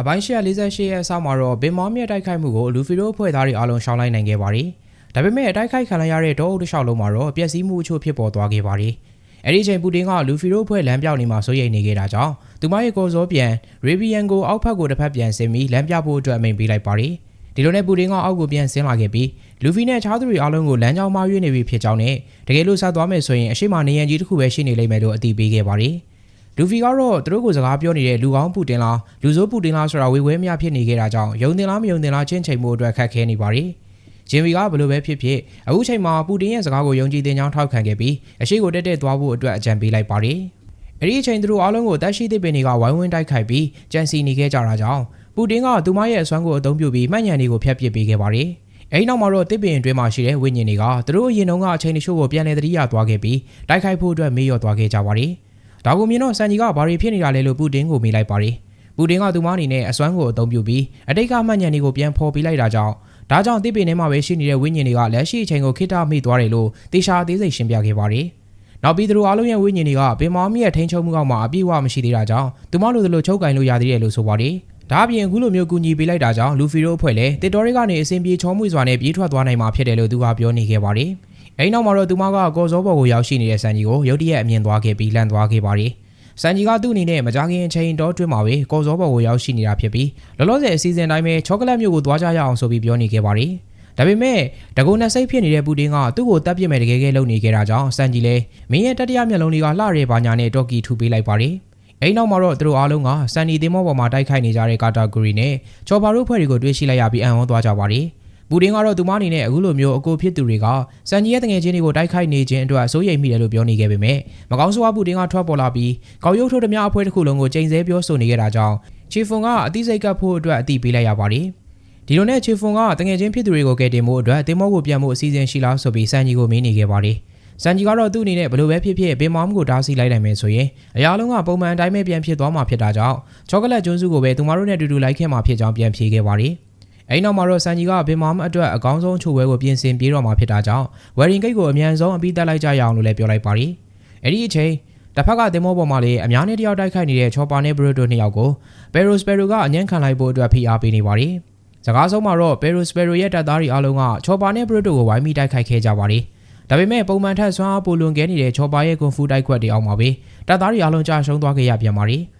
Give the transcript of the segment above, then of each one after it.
အပိုင်း148ရဲ့အစမှာတော့ဘင်မောင်းမြက်တိုက်ခိုက်မှုကိုလူဖီရိုအဖွဲ့သားတွေအားလုံးရှောင်လိုက်နိုင်ခဲ့ပါတယ်။ဒါပေမဲ့တိုက်ခိုက်ခံရတဲ့တောအုပ်တစ်လျှောက်လုံးမှာတော့ပျက်စီးမှုအချို့ဖြစ်ပေါ်သွားခဲ့ပါတယ်။အဲ့ဒီအချိန်ပူတင်ကလူဖီရိုအဖွဲ့လမ်းပြောင်းနေမှာစိုးရိမ်နေခဲ့တာကြောင့်သူမရဲ့ကော်စောပြန်ရေဘီယန်ကိုအောက်ဖက်ကိုတစ်ဖက်ပြန်ဆင်းပြီးလမ်းပြဖို့အတွက်အမိန့်ပေးလိုက်ပါတယ်။ဒီလိုနဲ့ပူတင်ကအောက်ကိုပြန်ဆင်းလာခဲ့ပြီးလူဖီနဲ့ခြားသူတွေအားလုံးကိုလမ်းကြောင်းမှာရွေးနေပြီဖြစ်ကြောင်းနဲ့တကယ်လို့ဆက်သွားမယ်ဆိုရင်အရှိမနေရန်ကြီးတစ်ခုပဲရှိနေလိမ့်မယ်လို့အတည်ပြုခဲ့ပါတယ်။ လူဖီကတော့သူတို့ကိုစကားပြောနေတဲ့လူကောင်းပူတင်လားလူဆိုးပူတင်လားဆိုတာဝေဝဲမရဖြစ်နေခဲ့တာကြောင့်ယုံတင်လားမယုံတင်လားချင်းချိန်မှုအတွက်ခက်ခဲနေပါတယ်။ဂျင်ဗီကဘယ်လိုပဲဖြစ်ဖြစ်အခုချိန်မှာပူတင်ရဲ့စကားကိုယုံကြည်တင်ကြောင်းထောက်ခံခဲ့ပြီးအရှိကိုတက်တက်သွားဖို့အတွက်အကြံပေးလိုက်ပါတယ်။အဲ့ဒီအချိန်သူတို့အားလုံးကိုတက်ရှိသစ်ပင်တွေကဝိုင်းဝန်းတိုက်ခိုက်ပြီးကြံစီနေခဲ့ကြတာကြောင့်ပူတင်ကသူမရဲ့အစွမ်းကိုအသုံးပြုပြီးမှတ်ညံတွေကိုဖျက်ပစ်ပေးခဲ့ပါတယ်။အဲဒီနောက်မှာတော့တစ်ပင်အတွင်းမှာရှိတဲ့ဝိညာဉ်တွေကသူတို့အရင်တုန်းကအချိန်တချို့ကိုပြန်လည်သတိရသွားခဲ့ပြီးတိုက်ခိုက်ဖို့အတွက်မေးလျော့သွားခဲ့ကြပါတယ်။ ဒါကိုမြင်တော့စန်ဂျီကဘာတွေဖြစ်နေတာလဲလို့ပူတင်ကိုမေးလိုက်ပါတယ်။ပူတင်ကသူမအနေနဲ့အစွမ်းကိုအသုံးပြုပြီးအတိတ်ကမှတ်ညံတွေကိုပြန်ဖော်ပေးလိုက်တာကြောင့်ဒါကြောင့်တစ်ပင်ထဲမှာပဲရှိနေတဲ့ဝိညာဉ်တွေကလက်ရှိအချိန်ကိုခိတ္တမိသွားတယ်လို့တေရှာအသေးစိတ်ရှင်းပြခဲ့ပါတယ်။နောက်ပြီးသူတို့အားလုံးရဲ့ဝိညာဉ်တွေကပင်မောင်းမြရဲ့ထိန်းချုပ်မှုအောက်မှာအပြည့်အဝမရှိသေးတာကြောင့်သူမတို့တို့ချုပ်ကင်လို့ရသေးတယ်လို့ဆိုပါတယ်။ဒါအပြင်အခုလိုမျိုးကူညီပေးလိုက်တာကြောင့်လူဖီတို့အဖွဲ့လည်းတစ်တော်တွေကနေအစဉ်ပြေချောမွေ့စွာနဲ့ပြေးထွက်သွားနိုင်မှာဖြစ်တယ်လို့သူကပြောနေခဲ့ပါတယ်။ အဲဒီနောက်မှာတော့သူမကကော်စောဘော်ကိုရောက်ရှိနေတဲ့စန်ဂျီကိုရုတ်တရက်အမြင်သွားခဲ့ပြီးလန့်သွားခဲ့ပါတယ်။စန်ဂျီကသူ့အနေနဲ့မကြခင်အချိန်တောအတွင်းမှာပဲကော်စောဘော်ကိုရောက်ရှိနေတာဖြစ်ပြီးလောလောဆယ်အစီအစဉ်တိုင်းပဲချောကလက်မျိုးကိုသွားကြရအောင်ဆိုပြီးပြောနေခဲ့ပါတယ်။ဒါပေမဲ့တကုံနဲ့စိတ်ဖြစ်နေတဲ့ပူတင်ကသူ့ကိုတပ်ပစ်မဲ့တကယ်ကဲလုပ်နေခဲ့တာကြောင့်စန်ဂျီလည်းမင်းရဲ့တတိယမျက်လုံးတွေကလှရဲပါညာနဲ့တော်ကီထူပေးလိုက်ပါတယ်။အဲဒီနောက်မှာတော့သူတို့အားလုံးကစန်နီသင်းမောပေါ်မှာတိုက်ခိုက်နေကြတဲ့ကာတာဂရီနဲ့ချော်ပါတို့ဖွဲ့တွေကိုတွေ့ရှိလိုက်ရပြီးအံ့ဩသွားကြပါတယ်။ ပူတင်ကတော့သူမအနေနဲ့အခုလိုမျိုးအကိုဖြစ်သူတွေကစန်ဂျီရဲ့တငယ်ချင်းတွေကိုတိုက်ခိုက်နေခြင်းအတွက်အစိုးရိမ်မိတယ်လို့ပြောနေခဲ့ပေမဲ့မကောင်းဆိုးဝါးပူတင်ကထွက်ပေါ်လာပြီးကောက်ရုပ်ထုတ်သမျှအဖွဲ့တစ်ခုလုံးကိုချိန်ဆပြောဆိုနေခဲ့တာကြောင့်ချီဖွန်ကအသိစိတ်ကပ်ဖို့အတွက်အတိပေးလိုက်ရပါတယ်။ဒီလိုနဲ့ချီဖွန်ကတငယ်ချင်းဖြစ်သူတွေကိုကယ်တင်ဖို့အတွက်တင်မောကိုပြန်ဖို့အစီအစဉ်ရှိလားဆိုပြီးစန်ဂျီကိုမေးနေခဲ့ပါတယ်။စန်ဂျီကတော့သူ့အနေနဲ့ဘယ်လိုပဲဖြစ်ဖြစ်ပင်မောင်းကိုတားဆီးလိုက်နိုင်မယ်ဆိုရင်အရာလုံးကပုံမှန်အတိုင်းပဲပြန်ဖြစ်သွားမှာဖြစ်တာကြောင့်ချောကလက်ကျွန်းစုကိုပဲသူမတို့နဲ့အတူတူလိုက်ခဲ့မှာဖြစ်ကြောင်းပြန်ဖြေခဲ့ပါတယ်။ အဲဒီနောက်မှာတော့စန်ဂျီကဘင်မောင်းအတွက်အကောင်းဆုံးချိုးဝဲကိုပြင်ဆင်ပြေးတော့မှာဖြစ်တာကြောင့်ဝယ်ရင်ဂိတ်ကိုအမြန်ဆုံးအပြီးတက်လိုက်ကြရအောင်လို့လည်းပြောလိုက်ပါတယ်။အဲဒီအချိန်တစ်ဖက်ကတင်မောပေါ်မှာလည်းအများနဲ့တယောက်တိုက်ခိုက်နေတဲ့ချောပါနဲ့ဘရူတိုနှစ်ယောက်ကိုဘယ်ရိုစပယ်ရိုကအညံ့ခံလိုက်ဖို့အတွက်ဖိအားပေးနေပါတယ်။စကားဆုံးမှာတော့ဘယ်ရိုစပယ်ရိုရဲ့တပ်သားတွေအားလုံးကချောပါနဲ့ဘရူတိုကိုဝိုင်းမိတိုက်ခိုက်ခဲ့ကြပါတယ်။ဒါပေမဲ့ပုံမှန်ထက်ဆွမ်းအားပိုလွန်ကဲနေတဲ့ချောပါရဲ့ကွန်ဖူတိုက်ခွက်တွေအောက်မှာပဲတပ်သားတွေအားလုံးကြာရှုံးသွားခဲ့ရပြန်ပါတယ်။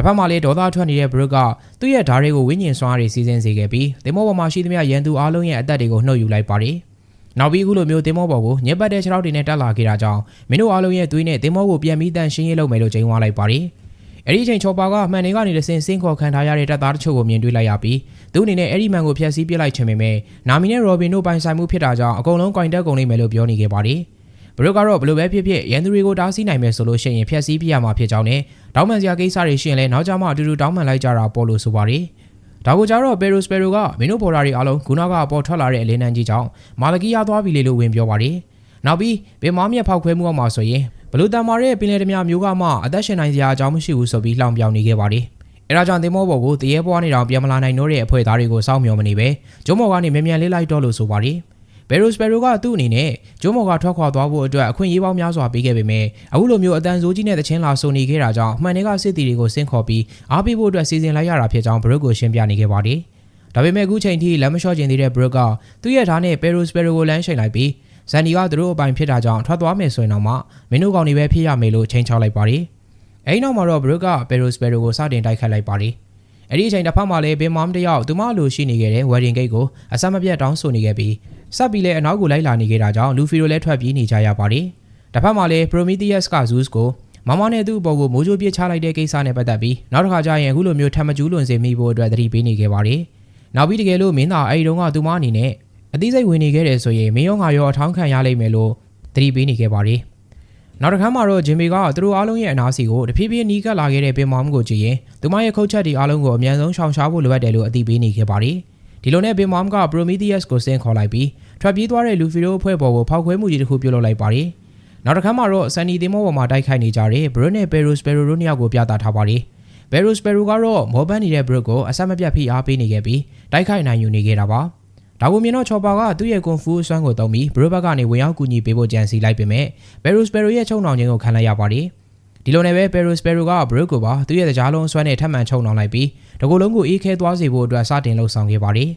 တစ်ဖက်မှာလည်းဒေါသထွက်နေတဲ့ဘရုတ်ကသူ့ရဲ့ဓာတ်တွေကိုဝိညာဉ်စွမ်းအားတွေစီစဉ်စေခဲ့ပြီးတင်မောပေါ်မှာရှိသမျှရန်သူအားလုံးရဲ့အသက်တွေကိုနှုတ်ယူလိုက်ပါတယ်။နောက်ပြီးအခုလိုမျိုးတင်မောပေါ်ကိုညက်ပတ်တဲ့ခြေထောက်တွေနဲ့တက်လာခဲ့တာကြောင့်မင်းတို့အားလုံးရဲ့သွေးနဲ့တင်မောကိုပြန်ပြီးတန်ရှင်းရေးလုပ်မယ်လို့ချိန်ဝါလိုက်ပါတယ်။အဲ့ဒီအချိန်ချော်ပါကမှန်တွေကနေတဆင်စင်းခေါ်ခံထားရတဲ့တပ်သားတချို့ကိုမြင်တွေ့လိုက်ရပြီးသူအနေနဲ့အဲ့ဒီမှန်ကိုဖျက်ဆီးပစ်လိုက်ခြင်းပေမဲ့နာမီနဲ့ရော်ဘင်တို့ပိုင်ဆိုင်မှုဖြစ်တာကြောင့်အကုန်လုံးကင်တက်ကုန်လိမ့်မယ်လို့ပြောနေခဲ့ပါတယ်။ ဘရုတ်ကတော့ဘယ်လိုပဲဖြစ်ဖြစ်ရန်သူတွေကိုတားဆီးနိုင်မယ်ဆိုလို့ရှိရင်ဖျက်ဆီးပြရမှာဖြစ်ကြောင်းနဲ့တောင်းပန်စရာကိစ္စတွေရှိရင်လည်းနောက်ကျမှအတူတူတောင်းပန်လိုက်ကြတာပေါ်လို့ဆိုပါတယ်။ဒါကိုကြတော့ပေရိုစပယ်ရိုကမင်းတို့ပေါ်တာတွေအားလုံးခုနကအပေါ်ထွက်လာတဲ့အလင်းနှန်းကြီးကြောင့်မာလကီရသွားပြီလေလို့ဝင်ပြောပါတယ်။နောက်ပြီးဗင်မားမြက်ဖောက်ခွဲမှုအောက်မှာဆိုရင်ဘလူတန်မာရဲ့ပင်လယ်ဓမြမျိုးကမှအသက်ရှင်နိုင်စရာအကြောင်းမရှိဘူးဆိုပြီးလှောင်ပြောင်နေခဲ့ပါတယ်။အဲဒါကြောင့်တင်မောဘော်ကိုတရေပွားနေတောင်ပြန်မလာနိုင်တော့တဲ့အဖွဲ့သားတွေကိုစောင့်မျှော်မနေပဲဂျုံမော်ကနေမြန်မြန်လေးလိုက်တော့လို့ဆိုပါတယ်။ ဘယ်ရိုစပယ်ရိုကသူ့အနေနဲ့ဂျုံမော်ကထွက်ခွာသွားဖို့အတွက်အခွင့်အရေးပေါင်းများစွာပေးခဲ့ပေမဲ့အခုလိုမျိုးအတန်ဆိုးကြီးနဲ့တချင်းလာဆိုနေခဲ့တာကြောင့်အမှန်တကစစ်တီတွေကိုဆင့်ခေါ်ပြီးအားပေးဖို့အတွက်စီစဉ်လိုက်ရတာဖြစ်ကြောင်းဘရုတ်ကိုရှင်းပြနေခဲ့ပါတယ်။ဒါပေမဲ့အခုချိန်ထိလမ်းမလျှော့ကျင်သေးတဲ့ဘရုတ်ကသူ့ရဲ့ဓာတ်နဲ့ဘယ်ရိုစပယ်ရိုကိုလမ်းချိန်လိုက်ပြီးဇန်ဒီကသူတို့အပိုင်ဖြစ်တာကြောင့်ထွက်သွားမယ်ဆိုရင်တော့မှမင်းတို့ကောင်တွေပဲဖြစ်ရမယ်လို့ချိန်ချောက်လိုက်ပါတယ်။အဲဒီနောက်မှာတော့ဘရုတ်ကဘယ်ရိုစပယ်ရိုကိုစတင်တိုက်ခိုက်လိုက်ပါတယ်။ အဲ့ဒီအချိန်တစ်ဖက်မှာလည်းဘင်မောင်တယောက်သူမလိုရှိနေခဲ့တဲ့ဝယ်ရင်ဂိတ်ကိုအဆက်မပြတ်တောင်းဆိုနေခဲ့ပြီးဆက်ပြီးလဲအနောက်ကိုလိုက်လာနေခဲ့တာကြောင့်လူဖီရိုလည်းထွက်ပြေးနေကြရပါတယ်။တစ်ဖက်မှာလည်း Prometheus က Zeus ကိုမမနဲ့သူ့အပေါ်ကိုမိုးကြိုးပြစ်ချလိုက်တဲ့ကိစ္စနဲ့ပတ်သက်ပြီးနောက်တစ်ခါကျရင်အခုလိုမျိုးထပ်မကျူးလွန်စေမိဖို့အတွက်သတိပေးနေခဲ့ပါတယ်။နောက်ပြီးတကယ်လို့မင်းသားအဲ့ဒီတုန်းကသူမအနေနဲ့အသိစိတ်ဝင်နေခဲ့တယ်ဆိုရင်မင်းရောငါရောအထောင်းခံရလိမ့်မယ်လို့သတိပေးနေခဲ့ပါတယ်။ နောက်တစ်ခါမှတော့ဂျင်မီကသူတို့အားလုံးရဲ့အနာစီကိုတဖြည်းဖြည်းနီးကပ်လာခဲ့တဲ့ပင်မောင်ကိုကြည့်ရင်သူမရဲ့ခုတ်ချက်တွေအားလုံးကိုအမြန်ဆုံးရှောင်ရှားဖို့လိုအပ်တယ်လို့အသိပေးနေခဲ့ပါတယ်။ဒီလိုနဲ့ပင်မောင်က Prometheus ကိုဆင်းခေါ်လိုက်ပြီးထွက်ပြေးသွားတဲ့လူဖီရိုအဖွဲ့ပေါ်ကိုဖောက်ခွဲမှုကြီးတစ်ခုပြုလုပ်လိုက်ပါတယ်။နောက်တစ်ခါမှတော့ဆန်နီသင်းမောပေါ်မှာတိုက်ခိုက်နေကြတဲ့ Bruno နဲ့ Peru Sparrow တို့နှစ်ယောက်ကိုပြသထားပါတယ်။ Peru Sparrow ကတော့မောပန်းနေတဲ့ Brook ကိုအဆက်မပြတ်ဖိအားပေးနေခဲ့ပြီးတိုက်ခိုက်နိုင်ယူနေခဲ့တာပါ။ ဒါကိုမြင်တော့ချော်ပါကသူ့ရဲ့ကွန်ဖူအစွမ်းကိုတုံးပြီးဘရိုဘက်ကနေဝင်ရောက်ကူညီပေးဖို့ကြံစီလိုက်ပေမဲ့ဘယ်ရိုစပယ်ရိုရဲ့ချုံနှောင်ခြင်းကိုခံလိုက်ရပါတယ်ဒီလိုနဲ့ပဲပယ်ရိုစပယ်ရိုကဘရုတ်ကိုပါသူ့ရဲ့ကြားလုံးဆွဲနဲ့ထပ်မံချုံနှောင်လိုက်ပြီးတကူလုံးကိုအေးခဲသွားစေဖို့အတွက်စတင်လှုပ်ဆောင်ခဲ့ပါတယ်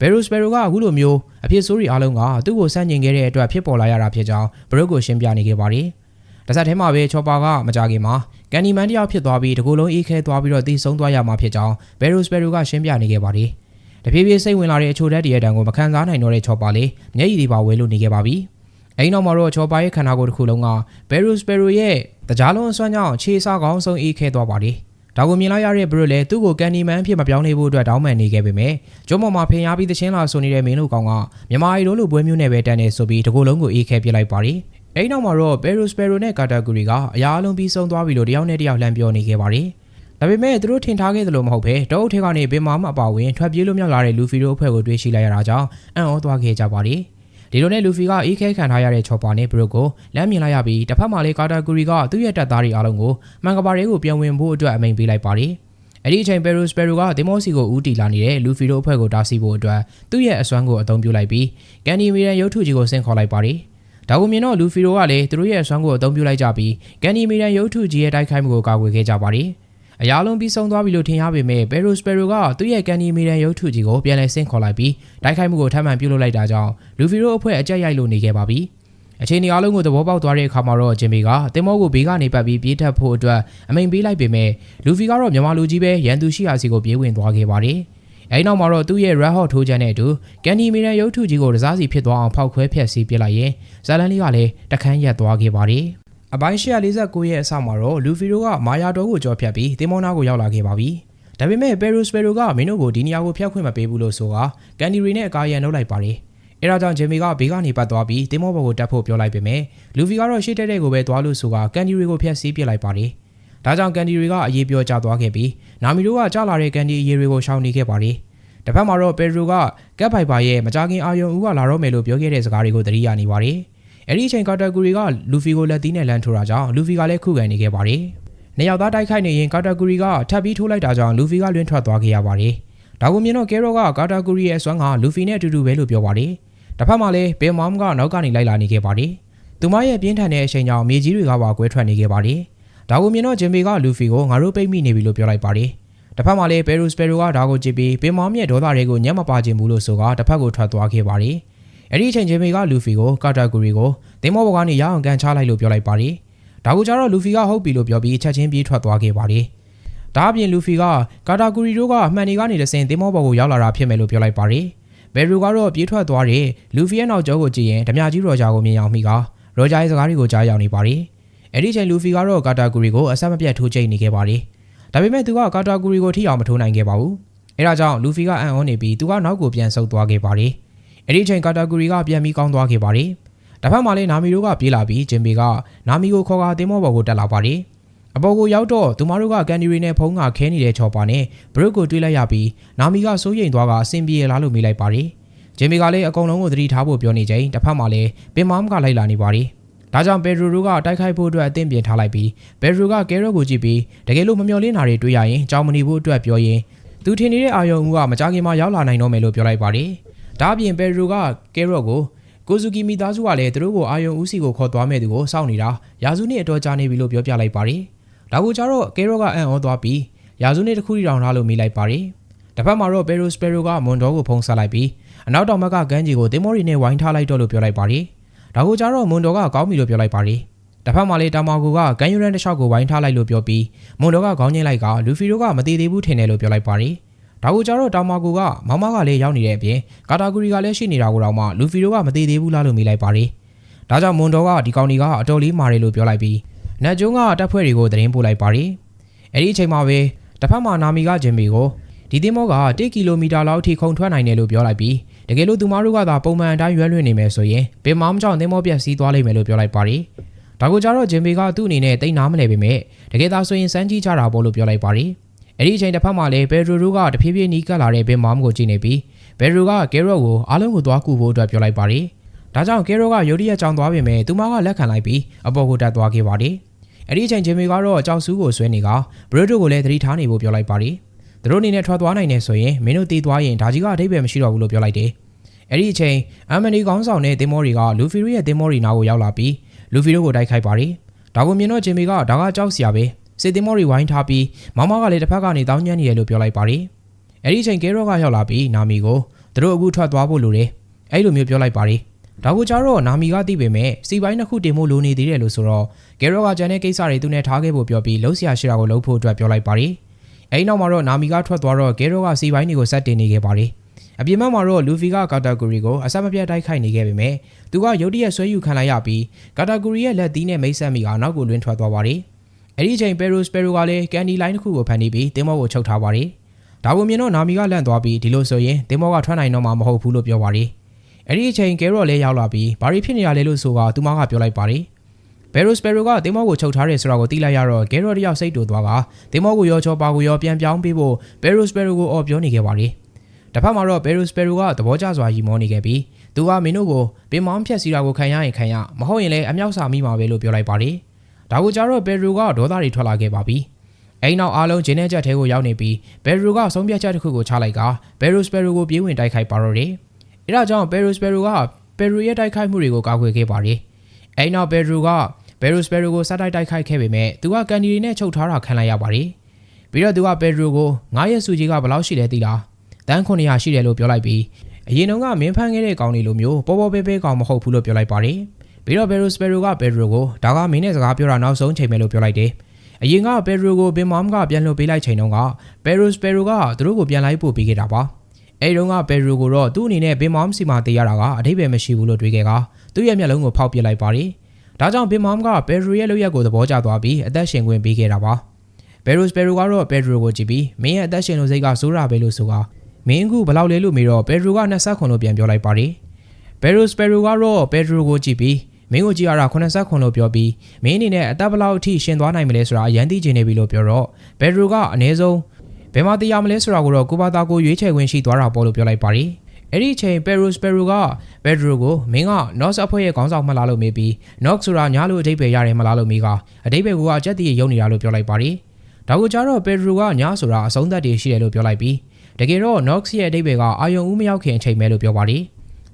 ဘယ်ရိုစပယ်ရိုကအခုလိုမျိုးအဖြစ်ဆိုးရီအားလုံးကသူ့ကိုစန့်ကျင်ခဲ့တဲ့အတွက်ဖြစ်ပေါ်လာရတာဖြစ်ကြောင်းဘရုတ်ကိုရှင်းပြနေခဲ့ပါတယ်။တစ်ဆက်တည်းမှာပဲချော်ပါကမကြခင်မှာကန်ဒီမန်တယောက်ဖြစ်သွားပြီးတကူလုံးအေးခဲသွားပြီးတော့တည်ဆုံသွားရမှာဖြစ်ကြောင်းဘယ်ရိုစပယ်ရိုကရှင်းပြနေခဲ့ပါတယ်။ တဖြည်းဖြည်းစိတ်ဝင်လာတဲ့အချိုတက်တရဲ့တန်ကိုမခံစားနိုင်တော့တဲ့ချော်ပါလေးမျက်ရည်တွေပါဝဲလို့နေခဲ့ပါပြီ။အဲဒီနောက်မှာတော့ချော်ပါရဲ့ခန္ဓာကိုယ်တစ်ခုလုံးကဘယ်ရိုစပယ်ရိုရဲ့တကြားလုံးအစွမ်းကြောင့်ခြေစားကောင်းဆုံးအေးခဲသွားပါတယ်။ဒါကိုမြင်လိုက်ရတဲ့ဘရုတ်လည်းသူ့ကိုကန်ဒီမန်အဖြစ်မပြောင်းနေဖို့အတွက်တောင်းပန်နေခဲ့ပေမဲ့ကျုံးပေါ်မှာဖင်ရပြီးသချင်းလာဆိုနေတဲ့မင်းတို့ကောင်ကမြန်မာအီဒိုလိုပွဲမျိုးနဲ့ပဲတန်နေဆိုပြီးတကူလုံးကိုအေးခဲပြလိုက်ပါတယ်။အဲဒီနောက်မှာတော့ဘယ်ရိုစပယ်ရိုနဲ့ကာတာဂူရီကအရာအလုံးပြီးဆုံးသွားပြီလို့တယောက်နဲ့တယောက်လှမ်းပြောနေခဲ့ပါတယ်။ ဒါပေမဲ့သူတို့ထင်ထားခဲ့သလိုမဟုတ်ဘဲတောအုပ်ထဲကနေဘင်မာမအပါဝင်ထွက်ပြေးလို့မြောက်လာတဲ့လူဖီတို့အဖွဲ့ကိုတွေ့ရှိလိုက်ရတာကြောင့်အံ့ဩသွားခဲ့ကြပါတယ်။ဒီလိုနဲ့လူဖီကအေးခဲခံထားရတဲ့ချော်ပါနဲ့ဘရုတ်ကိုလမ်းမြင်လိုက်ရပြီးတစ်ဖက်မှာလေကာတာဂူရီကသူ့ရဲ့တပ်သားတွေအားလုံးကိုမှန်ကပါတွေကိုပြန်ဝင်ဖို့အတွက်အမိန့်ပေးလိုက်ပါတယ်။အဲ့ဒီအချိန်ပယ်ရိုစပယ်ရိုကဒေမောစီကိုဦးတီလာနေတဲ့လူဖီတို့အဖွဲ့ကိုတားဆီးဖို့အတွက်သူ့ရဲ့အစွမ်းကိုအသုံးပြုလိုက်ပြီးကန်ဒီမီရန်ရုပ်ထုကြီးကိုဆင့်ခေါ်လိုက်ပါတယ်။ဒါကိုမြင်တော့လူဖီတို့ကလည်းသူတို့ရဲ့အစွမ်းကိုအသုံးပြုလိုက်ကြပြီးကန်ဒီမီရန်ရုပ်ထုကြီးရဲ့တိုက်ခိုက်မှုကိုကာကွယ်ခဲ့ကြပါတယ်။ အရာလုံးပြီးဆုံးသွားပြီလို့ထင်ရပေမဲ့ပယ်ရိုစပယ်ရိုကသူ့ရဲ့ကန်ဒီမီရန်ရုပ်ထုကြီးကိုပြန်လည်ဆင့်ခေါ်လိုက်ပြီးတိုက်ခိုက်မှုကိုထပ်မံပြုလုပ်လိုက်တာကြောင့်လူဖီတို့အဖွဲ့အကြက်ရိုက်လို့နေခဲ့ပါပြီ။အချိန်ဒီအားလုံးကိုသဘောပေါက်သွားတဲ့အခါမှာတော့ဂျင်မီကတင်မောကိုဘေးကနေပတ်ပြီးပြေးထပ်ဖို့အတွက်အမိန်ပေးလိုက်ပေမဲ့လူဖီကတော့မြန်မာလူကြီးပဲရန်သူရှိရာစီကိုပြေးဝင်သွားခဲ့ပါတယ်။အဲဒီနောက်မှာတော့သူ့ရဲ့ Red Hot ထိုးချမ်းတဲ့အတူကန်ဒီမီရန်ရုပ်ထုကြီးကိုတစားစီဖြစ်သွားအောင်ဖောက်ခွဲဖျက်ဆီးပစ်လိုက်ရင်ဇာလန်လေးကလည်းတခန်းရက်သွားခဲ့ပါတယ်။ အပိုင်း149ရဲ့အစမှာတော့လူဖီတို့ကမာယာတော်ကိုကြော်ဖြတ်ပြီးတင်မောနာကိုရောက်လာခဲ့ပါပြီ။ဒါပေမဲ့ပယ်ရိုစပယ်ရိုကမင်းတို့ကိုဒီနေရာကိုဖျက်ခွင့်မပေးဘူးလို့ဆိုကကန်ဒီရီနဲ့အကာရန်နှုတ်လိုက်ပါတယ်။အဲဒါကြောင့်ဂျင်မီကဘေးကနေပတ်သွားပြီးတင်မောဘော်ကိုတက်ဖို့ပြောလိုက်ပေမဲ့လူဖီကတော့ရှေ့တက်တဲ့ကိုပဲသွားလို့ဆိုကကန်ဒီရီကိုဖျက်ဆီးပစ်လိုက်ပါတယ်။ဒါကြောင့်ကန်ဒီရီကအရေးပြောကြသွားခဲ့ပြီးနာမီတို့ကကြာလာတဲ့ကန်ဒီအရေးတွေကိုရှောင်နေခဲ့ပါတယ်။တစ်ဖက်မှာတော့ပယ်ရိုကကက်ဖိုင်ပါရဲ့မကြခင်အာယုံဦးကလာတော့မယ်လို့ပြောခဲ့တဲ့စကားတွေကိုသတိရနေပါတယ်။ အဲ့ဒီအချိန်ကာတာဂူရီကလူဖီကိုလက်သီးနဲ့လမ်းထိုးတာကြောင့်လူဖီကလည်းခုခံနေခဲ့ပါတယ်။နှစ်ယောက်သားတိုက်ခိုက်နေရင်ကာတာဂူရီကထပ်ပြီးထိုးလိုက်တာကြောင့်လူဖီကလွင့်ထွက်သွားခဲ့ရပါတယ်။ဒါကိုမြင်တော့ကဲရောကကာတာဂူရီရဲ့အစွမ်းကလူဖီနဲ့အတူတူပဲလို့ပြောပါတယ်။တစ်ဖက်မှာလည်းဘင်မောင်ကနောက်ကနေလိုက်လာနေခဲ့ပါတယ်။သူမရဲ့ပြင်းထန်တဲ့အချိန်ကြောင့်မြေကြီးတွေကပါကွဲထွက်နေခဲ့ပါတယ်။ဒါကိုမြင်တော့ဂျင်မီကလူဖီကိုငါတို့ပိတ်မိနေပြီလို့ပြောလိုက်ပါတယ်။တစ်ဖက်မှာလည်းဘယ်ရူစပယ်ရိုကဒါကိုကြည့်ပြီးပင်မောင်ရဲ့ဒေါသတွေကိုညှက်မပါခြင်းဘူးလို့ဆိုကတစ်ဖက်ကိုထွက်သွားခဲ့ပါတယ်။ အဲ့ဒီအချိန်ဂျင်မီကလူဖီကိုကာတာဂူရီကိုသင်္ဘောပေါ်ကနေရအောင်ကန်ချလိုက်လို့ပြောလိုက်ပါတယ်။ဒါကိုကြတော့လူဖီကဟုတ်ပြီလို့ပြောပြီးချက်ချင်းပြေးထွက်သွားခဲ့ပါတယ်။ဒါအပြင်လူဖီကကာတာဂူရီတို့ကအမှန်တွေကနေတဆင်သင်္ဘောပေါ်ကိုရောက်လာတာဖြစ်မယ်လို့ပြောလိုက်ပါတယ်။ဘယ်ရူကတော့ပြေးထွက်သွားတဲ့လူဖီရဲ့နောက်ကျောကိုကြည့်ရင်ဓမြကြီးရော်ဂျာကိုမြင်အောင်မိကရော်ဂျာရဲ့စကားတွေကိုကြားရောက်နေပါတယ်။အဲ့ဒီအချိန်လူဖီကတော့ကာတာဂူရီကိုအဆက်မပြတ်ထိုးချိတ်နေခဲ့ပါတယ်။ဒါပေမဲ့သူကကာတာဂူရီကိုထိအောင်မထိုးနိုင်ခဲ့ပါဘူး။အဲဒါကြောင့်လူဖီကအံ့ဩနေပြီးသူကနောက်ကိုပြန်ဆုတ်သွားခဲ့ပါတယ်။ အဲ့ဒီအချိန်ကာတာဂူရီကပြန်ပြီးကောင်းသွားခဲ့ပါတယ်။တစ်ဖက်မှာလည်းနာမီတို့ကပြေးလာပြီးဂျင်ဘီကနာမီကိုခေါ်ကာသင်းမောဘော်ကိုတက်လာပါတယ်။အပေါ်ကိုရောက်တော့သူမတို့ကကန်ဒီရီနဲ့ဖုံးကခဲနေတဲ့ချော်ပါနဲ့ဘရုတ်ကိုတွေးလိုက်ရပြီးနာမီကစိုးရိမ်သွားကအဆင်ပြေလားလို့မေးလိုက်ပါတယ်။ဂျင်ဘီကလည်းအကုန်လုံးကိုသတိထားဖို့ပြောနေချိန်တစ်ဖက်မှာလည်းပင်မမ်ကလိုက်လာနေပါတယ်။ဒါကြောင့်ပက်ဒရိုတို့ကတိုက်ခိုက်ဖို့အတွက်အသင့်ပြင်ထားလိုက်ပြီးပက်ဒရိုကကဲရော့ကိုကြည့်ပြီးတကယ်လို့မမျှော်လင့်တာတွေတွေ့ရရင်ကြောင်မနေဖို့အတွက်ပြောရင်သူထင်နေတဲ့အာယုံဦးကမကြခင်မှာရောက်လာနိုင်တော့မယ်လို့ပြောလိုက်ပါတယ်။ ဒါအပြင်ပက်ဒရိုကကဲရော့ကိုကိုဇူကီမီသားစုကလည်းသူတို့ကိုအာယုံဦးစီကိုခေါ်သွားမဲ့သူကိုစောင့်နေတာရာစုနှစ်အတော်ကြာနေပြီလို့ပြောပြလိုက်ပါတယ်။ဒါကိုကြတော့ကဲရော့ကအံ့ဩသွားပြီးရာစုနှစ်တစ်ခုထိတောင်ထားလို့မိလိုက်ပါတယ်။တစ်ဖက်မှာတော့ပယ်ရိုစပယ်ရိုကမွန်ဒေါကိုဖုံးဆက်လိုက်ပြီးအနောက်တောင်ဘက်ကကမ်းခြေကိုတင်မောရီနဲ့ဝိုင်းထားလိုက်တော့လို့ပြောလိုက်ပါတယ်။ဒါကိုကြတော့မွန်ဒေါကကောင်းပြီလို့ပြောလိုက်ပါတယ်။တစ်ဖက်မှာလည်းတာမာကိုကဂန်ယူရန်တစ်လျှောက်ကိုဝိုင်းထားလိုက်လို့ပြောပြီးမွန်ဒေါကခေါင်းချင်းလိုက်ကလူဖီတို့ကမတည်သေးဘူးထင်တယ်လို့ပြောလိုက်ပါတယ်။ ဒါကိုကြတော့တာမာကိုကမမကလည်းရောက်နေတဲ့အပြင်ကာတာဂူရီကလည်းရှိနေတာကိုတော့မှလူဖီတို့ကမတည်သေးဘူးလားလို့မိလိုက်ပါတယ်။ဒါကြောင့်မွန်ဒေါကဒီကောင်ကြီးကအတော်လေးမာတယ်လို့ပြောလိုက်ပြီးနတ်ကျုံးကတပ်ဖွဲ့တွေကိုသတင်းပို့လိုက်ပါတယ်။အဲ့ဒီအချိန်မှာပဲတစ်ဖက်မှာနာမီကဂျင်မီကိုဒီသင်းမောက1ကီလိုမီတာလောက်ထိခုန်ထွက်နိုင်တယ်လို့ပြောလိုက်ပြီးတကယ်လို့သူမတို့ကသာပုံမှန်အတိုင်းရွက်လွှင့်နေမယ်ဆိုရင်ပင်မောင်းကြောင့်သင်းမောပြက်စီးသွားလိမ့်မယ်လို့ပြောလိုက်ပါတယ်။ဒါကိုကြတော့ဂျင်ဘေကသူ့အနေနဲ့တိတ်နာမလဲပေမဲ့တကယ်သာဆိုရင်စမ်းကြည့်ကြတာပေါ့လို့ပြောလိုက်ပါတယ်။ အဲ့ဒီအချိန်တစ်ဖက်မှာလည်းဘယ်ဒရိုတို့ကတဖြည်းဖြည်းနီးကပ်လာတဲ့ပင်မောင်းကိုကြည့်နေပြီးဘယ်ဒရိုကကဲရော့ကိုအားလုံးကိုသွားကူဖို့အတွက်ပြောလိုက်ပါတယ်။ဒါကြောင့်ကဲရော့ကယိုဒီရက်ကြောင်သွားပေမဲ့သူမကလက်ခံလိုက်ပြီးအပေါ်ကိုတက်သွားခဲ့ပါတယ်။အဲ့ဒီအချိန်ဂျင်ဘေကတော့ကြောက်ဆူးကိုဆွဲနေကဘရိုတို့ကိုလည်းသတိထားနေဖို့ပြောလိုက်ပါတယ်။သူတို့အနေနဲ့ထွက်သွားနိုင်နေဆိုရင်မင်းတို့တည်သွားရင်ဒါကြီးကအထိပ္ပယ်မရှိတော့ဘူးလို့ပြောလိုက်တယ်။အဲ့ဒီအချိန်အမ်မနီကောင်းဆောင်တဲ့တင်မော်တွေကလူဖီရိုရဲ့တင်မော်ရီနာကိုရောက်လာပြီးလူဖီရိုကိုတိုက်ခိုက်ပါတယ်။ဒါကိုမြင်တော့ဂျင်မီကဒါကကြောက်စရာပဲ စစ်တင်မော်ရီဝိုင်းထားပြီးမမကလည်းတစ်ဖက်ကနေတောင်းညမ်းနေရလို့ပြောလိုက်ပါတယ်အဲ့ဒီအချိန်ကဲရော့ကရောက်လာပြီးနာမီကိုသူတို့အခုထွက်သွားဖို့လိုတယ်အဲ့လိုမျိုးပြောလိုက်ပါတယ်ဒါကိုကြတော့နာမီကသိပေမဲ့စီပိုင်းတစ်ခုတင်ဖို့လိုနေသေးတယ်လို့ဆိုတော့ကဲရော့ကဂျန်တဲ့ကိစ္စတွေသူနဲ့ထားခဲ့ဖို့ပြောပြီးလှုပ်ရှားရှိတာကိုလှုပ်ဖို့အတွက်ပြောလိုက်ပါတယ်အဲ့နောက်မှာတော့နာမီကထွက်သွားတော့ကဲရော့ကစီပိုင်းတွေကိုစက်တင်နေခဲ့ပါတယ်အပြင်ဘက်မှာတော့လူဖီကကာတာဂိုရီကိုအဆက်မပြတ်တိုက်ခိုက်နေခဲ့ပေမဲ့သူကရုတ်တရက်ဆွဲယူခံလိုက်ရပြီးကာတာဂိုရီရဲ့လက်သီးနဲ့မိတ်ဆက်မိကနောက်ကိုလွင့်ထွက်သွားပါတယ် အဲ့ဒီအချိန်ပယ်ရိုစပယ်ရိုကလည်းကန်ဒီလိုင်းတစ်ခုကိုဖန်တီးပြီးတင်မောကိုချုပ်ထားပါတယ်ဒါကိုမြင်တော့နာမီကလန့်သွားပြီးဒီလိုဆိုရင်တင်မောကထွက်နိုင်တော့မှာမဟုတ်ဘူးလို့ပြောပါတယ်အဲ့ဒီအချိန်ကဲရော့လည်းရောက်လာပြီးဘာရီဖြစ်နေရလဲလို့ဆိုကသူမကပြောလိုက်ပါတယ်ဘယ်ရိုစပယ်ရိုကတင်မောကိုချုပ်ထားတယ်ဆိုတာကိုသိလိုက်ရတော့ဂဲရော့တယောက်စိတ်တူသွားကတင်မောကိုရောချောပါကိုရောပြန်ပြောင်းပေးဖို့ဘယ်ရိုစပယ်ရိုကိုအော်ပြောနေခဲ့ပါတယ်တစ်ဖက်မှာတော့ဘယ်ရိုစပယ်ရိုကသဘောကျစွာရီမောနေခဲ့ပြီးသူကမင်းတို့ကိုပင်မောင်းဖြက်စီတာကိုခံရရင်ခံရမဟုတ်ရင်လည်းအမြောက်စာမိမှာပဲလို့ပြောလိုက်ပါတယ် ဒါကိုကြတော့ဘယ်ရိုကဒေါသတွေထွက်လာခဲ့ပါပြီအဲ့နောက်အားလုံးဂျင်းနဲ့ချက်ထဲကိုရောက်နေပြီးဘယ်ရိုကဆုံးဖြတ်ချက်တစ်ခုကိုချလိုက်ကဘယ်ရိုစပယ်ရိုကိုပြေးဝင်တိုက်ခိုက်ပါတော့တယ်အဲဒါကြောင့်ဘယ်ရိုစပယ်ရိုကဘယ်ရိုရဲ့တိုက်ခိုက်မှုတွေကိုကာကွယ်ခဲ့ပါတယ်အဲ့နောက်ဘယ်ရိုကဘယ်ရိုစပယ်ရိုကိုစတိုက်တိုက်ခိုက်ခဲ့ပေမဲ့သူကကန်ဒီရီနဲ့ချုပ်ထားတာခံလိုက်ရပါတယ်ပြီးတော့သူကဘယ်ရိုကိုငားရဲ့စုကြီးကဘယ်လောက်ရှိလဲသိလားတန်း900ရှိတယ်လို့ပြောလိုက်ပြီးအရင်တုန်းကမင်းဖန်းခဲ့တဲ့ကောင်တွေလိုမျိုးပေါ်ပေါ်ပဲပဲကောင်မဟုတ်ဘူးလို့ပြောလိုက်ပါတယ် ပြီးတော့ဘယ်ရိုစပယ်ရိုကဘယ်ရိုကိုဒါကမင်းနဲ့စကားပြောတာနောက်ဆုံးချိန်ပဲလို့ပြောလိုက်တယ်အရင်ကဘယ်ရိုကိုဘင်မမ်ကပြန်လွှတ်ပေးလိုက်ချိန်တုန်းကဘယ်ရိုစပယ်ရိုကသူတို့ကိုပြန်လိုက်ပို့ပေးခဲ့တာပါအဲဒီတုန်းကဘယ်ရိုကိုတော့သူ့အနေနဲ့ဘင်မမ်စီမှာတေးရတာကအထိပ္ပယ်မရှိဘူးလို့တွေးခဲ့ကသူ့ရဲ့မျက်လုံးကိုဖောက်ပစ်လိုက်ပါတယ်ဒါကြောင့်ဘင်မမ်ကဘယ်ရိုရဲ့လုပ်ရက်ကိုသဘောကျသွားပြီးအသက်ရှင်ခွင့်ပေးခဲ့တာပါဘယ်ရိုစပယ်ရိုကတော့ဘယ်ရိုကိုကြည့်ပြီးမင်းရဲ့အသက်ရှင်လို့စိတ်ကစိုးရပဲလို့ဆိုကမင်းအခုဘယ်လောက်လဲလို့မေးတော့ဘယ်ရိုက20ခွန်လို့ပြန်ပြောလိုက်ပါတယ်ဘယ်ရိုစပယ်ရိုကတော့ဘယ်ရိုကိုကြည့်ပြီး မင်းကိုကြည့်ရတာ89လို့ပြောပြီးမင်းအနေနဲ့အသက်ဘယ်လောက်အထိရှင်သွားနိုင်မလဲဆိုတာအရန်သိချင်နေပြီလို့ပြောတော့ဘယ်ဒရူကအနည်းဆုံးဘယ်မှာတရားမလဲဆိုတာကိုတော့ကိုပါတာကိုရွေးချယ်ခွင့်ရှိသွားတာပေါ့လို့ပြောလိုက်ပါတယ်အဲ့ဒီအချိန်ပယ်ရိုစပယ်ရိုကဘယ်ဒရူကိုမင်းက Nox အဖွဲ့ရဲ့ခေါင်းဆောင်မှလားလို့မေးပြီး Nox ဆိုတာညာလို့အဓိပ္ပာယ်ရတယ်မလားလို့မေးကအဓိပ္ပာယ်ကအကြက်တည်းရုံနေတာလို့ပြောလိုက်ပါတယ်ဒါကိုကြတော့ပယ်ဒရူကညာဆိုတာအဆုံးသက်တည်းရှိတယ်လို့ပြောလိုက်ပြီးတကယ်တော့ Nox ရဲ့အဓိပ္ပာယ်ကအာယုံဦးမရောက်ခင်အချိန်ပဲလို့ပြောပါတယ်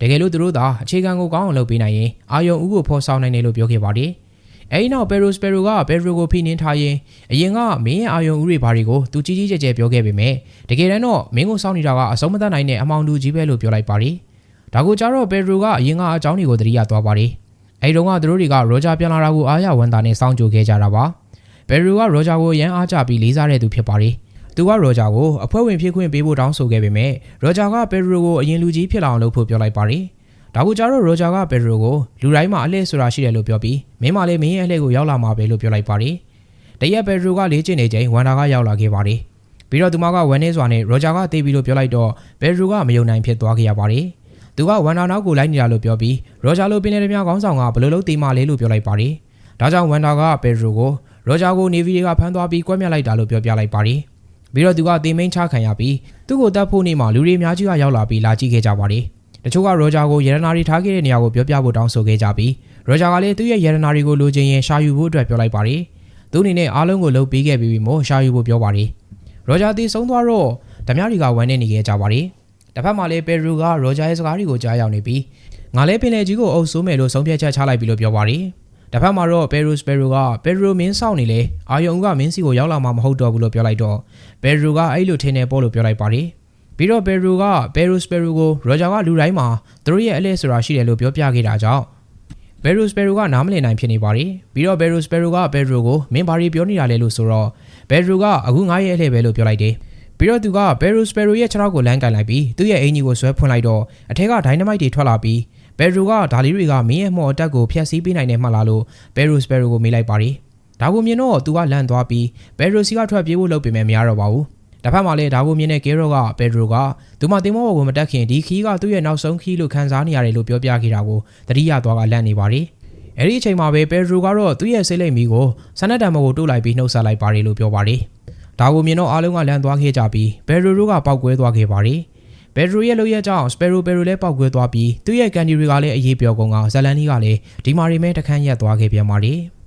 တကယ်လို့သူတို့သာအခြေခံကိုကောင်းအောင်လုပ်ပေးနိုင်ရင်အာယုံဦးကိုဖော်ဆောင်နိုင်တယ်လို့ပြောခဲ့ပါတယ်။အဲဒီနောက်ပယ်ရိုစပယ်ရိုကဘယ်ရိုကိုဖိနှင်းထားရင်အရင်ကမင်းရဲ့အာယုံဦးတွေဘာတွေကိုသူကြီးကြီးကျယ်ကျယ်ပြောခဲ့ပေမဲ့တကယ်တမ်းတော့မင်းကိုစောင့်နေတာကအဆုံးမသတ်နိုင်တဲ့အမောင်တူကြီးပဲလို့ပြောလိုက်ပါတယ်။ဒါကိုကြတော့ဘယ်ရိုကအရင်ကအကြောင်းတွေကိုသတိရသွားပါတယ်။အဲဒီတော့ကသူတို့တွေကရောဂျာပြန်လာတာကိုအားရဝန်တာနဲ့စောင့်ကြိုခဲ့ကြတာပါ။ဘယ်ရိုကရောဂျာကိုရန်အားကြပြီးလေးစားတဲ့သူဖြစ်ပါတယ်။ သူကရောဂျာကိုအဖွဲ့ဝင်ဖြစ်ခွင့်ပေးဖို့တောင်းဆိုခဲ့ပေမဲ့ရောဂျာကပယ်ရိုကိုအရင်လူကြီးဖြစ်လာအောင်လုပ်ဖို့ပြောလိုက်ပါတယ်။ဒါကိုကြတော့ရောဂျာကပယ်ရိုကိုလူတိုင်းမှာအလှည့်ဆိုတာရှိတယ်လို့ပြောပြီးမင်းမလည်းမင်းရဲ့အလှည့်ကိုရောက်လာမှာပဲလို့ပြောလိုက်ပါတယ်။တရက်ပယ်ရိုကလေးကျင်နေချိန်ဝန်တာကရောက်လာခဲ့ပါတယ်။ပြီးတော့သူမကဝမ်နေစွာနဲ့ရောဂျာကတေးပြီးလို့ပြောလိုက်တော့ပယ်ရိုကမယုံနိုင်ဖြစ်သွားခဲ့ရပါတယ်။သူကဝန်တာနောက်ကိုလိုက်နေတာလို့ပြောပြီးရောဂျာလိုပင်နေများခေါင်းဆောင်ကဘယ်လိုလုပ်တေးမှလဲလို့ပြောလိုက်ပါတယ်။ဒါကြောင့်ဝန်တာကပယ်ရိုကိုရောဂျာကိုနေဗီတွေကဖမ်းသွားပြီးကွဲမြက်လိုက်တာလို့ပြောပြလိုက်ပါတယ်။ ပြီးတော့သူကတေမိန်ချခံရပြီးသူ့ကိုတတ်ဖို့နေမှာလူတွေအများကြီးကရောက်လာပြီးလာကြည့်ခဲ့ကြပါတယ်။တချို့ကရောဂျာကိုရတနာတွေထားခဲ့တဲ့နေရာကိုပြောပြဖို့တောင်းဆိုခဲ့ကြပြီးရောဂျာကလည်းသူ့ရဲ့ရတနာတွေကိုလိုချင်ရင်ရှာယူဖို့အတွက်ပြောလိုက်ပါတယ်။သူအနေနဲ့အားလုံးကိုလုပ်ပေးခဲ့ပြီးပြီမို့ရှာယူဖို့ပြောပါတယ်။ရောဂျာတီဆုံးသွားတော့ဓမြတွေကဝမ်းနေနေခဲ့ကြပါတယ်။တစ်ဖက်မှာလည်းပယ်ရူကရောဂျာရဲ့စကားတွေကိုကြားရောက်နေပြီးငါလည်းပင်လယ်ကြီးကိုအုပ်ဆိုးမယ်လို့ဆုံးဖြတ်ချက်ချလိုက်ပြီလို့ပြောပါတယ်။ တစ်ဖက်မှာတော့ပယ်ရူစပယ်ရူကပယ်ရူမင်းစောင့်နေလေအာယုံကမင်းစီကိုရောက်လာမှာမဟုတ်တော့ဘူးလို့ပြောလိုက်တော့ပယ်ရူကအဲ့လိုထင်းနေပေါ့လို့ပြောလိုက်ပါတယ်။ပြီးတော့ပယ်ရူကပယ်ရူစပယ်ရူကိုရောဂျာကလူတိုင်းမှာသူတို့ရဲ့အလဲဆိုတာရှိတယ်လို့ပြောပြခဲ့တာကြောင့်ဘယ်ရူစပယ်ရူကနားမလည်နိုင်ဖြစ်နေပါတယ်ပြီးတော့ဘယ်ရူစပယ်ရူကဘယ်ရူကိုမင်းဘာရီပြောနေတာလဲလို့ဆိုတော့ဘယ်ရူကအခုငါရဲ့အလှည့်ပဲလို့ပြောလိုက်တယ်ပြီးတော့သူကဘယ်ရူစပယ်ရူရဲ့ခြေထောက်ကိုလမ်းကန်လိုက်ပြီးသူ့ရဲ့အင်ကြီးကိုဆွဲဖွင့်လိုက်တော့အထက်ကဒိုင်နမိုက်တွေထွက်လာပြီး ဘယ်ရူကဒါလီတွေကမင်းရဲ့မော်အတက်ကိုဖျက်ဆီးပေးနိုင်တယ်မှလားလို့ဘယ်ရူစပယ်ရူကိုမေးလိုက်ပါတယ်ဒါကိုမြင်တော့သူကလန့်သွားပြီးဘယ်ရူစီကထွက်ပြေးဖို့လုပ်ပေမဲ့မရတော့ပါဘူးတစ်ဖက်မှာလည်းဒါကိုမြင်တဲ့ဂေရောကပက်ဒရိုကသူမတင်မောဘောကိုမတက်ခင်ဒီခီးကသူ့ရဲ့နောက်ဆုံးခီးလို့ခံစားနေရတယ်လို့ပြောပြခဲ့တာကိုတတိယသွားကလန့်နေပါတယ်။အဲဒီအချိန်မှာပဲပက်ဒရိုကတော့သူ့ရဲ့စိတ်လိမ်မီကိုဆန်နက်တံမောကိုတိုးလိုက်ပြီးနှုတ်ဆက်လိုက်ပါတယ်လို့ပြောပါတယ်။ဒါကိုမြင်တော့အားလုံးကလန့်သွားခဲ့ကြပြီးပက်ဒရိုတို့ကပောက်ကွဲသွားခဲ့ပါတယ်။ ဘယ်ဒရိုရဲ့လုပ်ရကြောင်းစပယ်ရိုဘယ်ရိုလည်းပောက်ကွဲသွားပြီးသူ့ရဲ့ကန်ဒီတွေကလည်းအေးပြောကုန်ကဇလန်နီကလည်းဒီမာရီမဲတခန်းရက်သွားခဲ့ပြန်ပါတယ်။